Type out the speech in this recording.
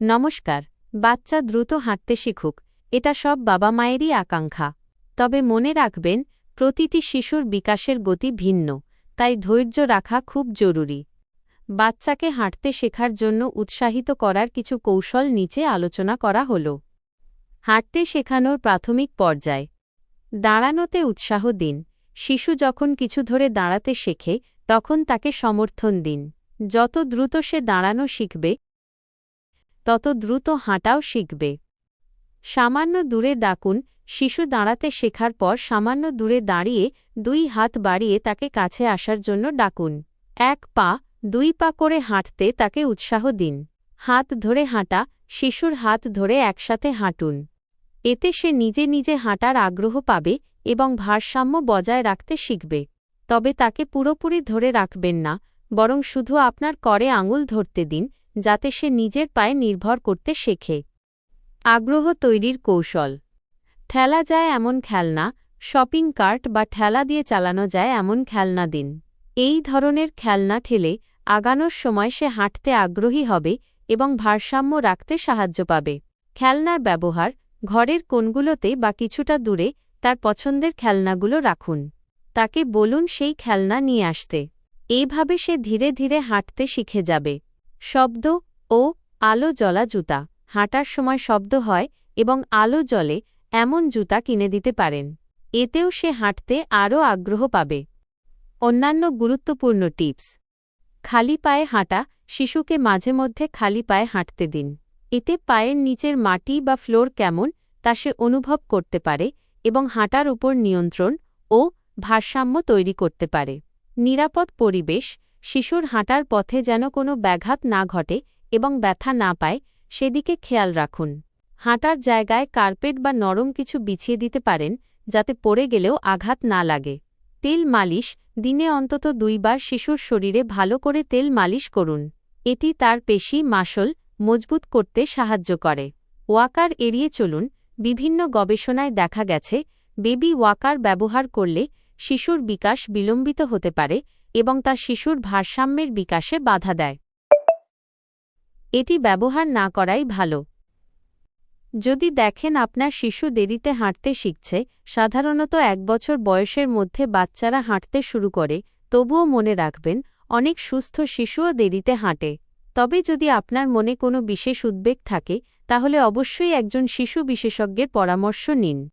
নমস্কার, বাচ্চা দ্রুত হাঁটতে শিখুক, এটা সব বাবা মায়েরই আকাঙ্ক্ষা। তবে মনে রাখবেন, প্রতিটি শিশুর বিকাশের গতি ভিন্ন, তাই ধৈর্য রাখা খুব জরুরি। বাচ্চাকে হাঁটতে শেখার জন্য উৎসাহিত করার কিছু কৌশল নিচে আলোচনা করা হল। হাঁটতে শেখানোর প্রাথমিক পর্যায়। দাঁড়ানোতে উৎসাহ দিন। শিশু যখন কিছু ধরে দাঁড়াতে শেখে, তখন তাকে সমর্থন দিন। যত দ্রুত সে দাঁড়ানো শিখবে তত দ্রুত হাঁটাও শিখবে। সামান্য দূরে ডাকুন, শিশু দাঁড়াতে শেখার পর সামান্য দূরে দাঁড়িয়ে দুই হাত বাড়িয়ে তাকে কাছে আসার জন্য ডাকুন। এক পা, দুই পা করে হাঁটতে তাকে উৎসাহ দিন। হাত ধরে হাঁটা, শিশুর হাত ধরে একসাথে হাঁটুন। এতে সে নিজে নিজে হাঁটার আগ্রহ পাবে এবং ভারসাম্য বজায় রাখতে শিখবে। তবে তাকে পুরোপুরি ধরে রাখবেন না, বরং শুধু আপনার করে আঙুল ধরতে দিন যাতে সে নিজের পায়ে নির্ভর করতে শেখে। আগ্রহ তৈরির কৌশল। ঠেলা যায় এমন খেলনা, শপিং কার্ট বা ঠেলা দিয়ে চালানো যায় এমন খেলনা দিন। এই ধরনের খেলনা ঠেলে আগানোর সময় সে হাঁটতে আগ্রহী হবে এবং ভারসাম্য রাখতে সাহায্য পাবে। খেলনার ব্যবহার, ঘরের কোণগুলোতে বা কিছুটা দূরে তার পছন্দের খেলনাগুলো রাখুন। তাকে বলুন সেই খেলনা নিয়ে আসতে। এইভাবে সে ধীরে ধীরে হাঁটতে শিখে যাবে। শব্দ ও আলো জ্বলা জুতা। হাঁটার সময় শব্দ হয় এবং আলো জ্বলে এমন জুতা কিনে দিতে পারেন। এতেও সে হাঁটতে আরও আগ্রহ পাবে। অন্যান্য গুরুত্বপূর্ণ টিপস। খালি পায়ে হাঁটা, শিশুকে মাঝে মধ্যে খালি পায়ে হাঁটতে দিন। এতে পায়ের নিচের মাটি বা ফ্লোর কেমন তা সে অনুভব করতে পারে এবং হাঁটার উপর নিয়ন্ত্রণ ও ভারসাম্য তৈরি করতে পারে। নিরাপদ পরিবেশ শিশুর হাঁটার পথে যেন কোনো ব্যাঘাত না ঘটে এবং ব্যথা না পায়, সেদিকে খেয়াল রাখুন। হাঁটার জায়গায় কার্পেট বা নরম কিছু বিছিয়ে দিতে পারেন, যাতে পড়ে গেলেও আঘাত না লাগে। তেল মালিশ, দিনে অন্তত দুইবার শিশুর শরীরে ভালো করে তেল মালিশ করুন। এটি তার পেশি, মাসল, মজবুত করতে সাহায্য করে। ওয়াকার এড়িয়ে চলুন, বিভিন্ন গবেষণায় দেখা গেছে, বেবি ওয়াকার ব্যবহার করলে শিশুর বিকাশ বিলম্বিত হতে পারে এবং তা শিশুর ভারসাম্যের বিকাশে বাধা দেয়। এটি ব্যবহার না করাই ভালো। যদি দেখেন আপনার শিশু দেরিতে হাঁটতে শিখছে, সাধারণত এক বছর বয়সের মধ্যে বাচ্চারা হাঁটতে শুরু করে, তবুও মনে রাখবেন, অনেক সুস্থ শিশুও দেরিতে হাঁটে। তবে যদি আপনার মনে কোনো বিশেষ উদ্বেগ থাকে, তাহলে অবশ্যই একজন শিশু বিশেষজ্ঞের পরামর্শ নিন।